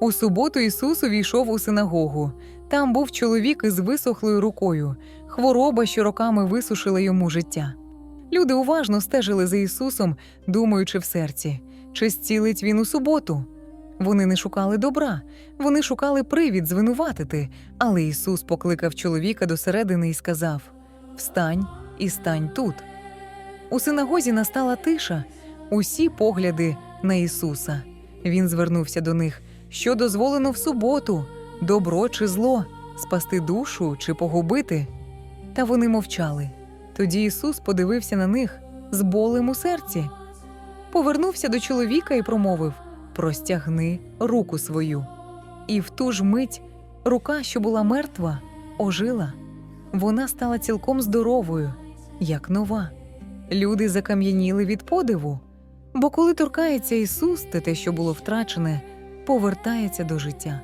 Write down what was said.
У суботу Ісус увійшов у синагогу. Там був чоловік із висохлою рукою, хвороба, що роками висушила йому життя. Люди уважно стежили за Ісусом, думаючи в серці, чи зцілить він у суботу. Вони не шукали добра, вони шукали привід звинуватити, але Ісус покликав чоловіка до середини і сказав: Встань і стань тут. У синагозі настала тиша, усі погляди на Ісуса. Він звернувся до них, що дозволено в суботу, добро чи зло, спасти душу чи погубити. Та вони мовчали. Тоді Ісус подивився на них з болем у серці, повернувся до чоловіка і промовив: Простягни руку свою. І в ту ж мить рука, що була мертва, ожила. Вона стала цілком здоровою, як нова. Люди закам'яніли від подиву, бо коли торкається Ісус, те, що було втрачене, повертається до життя.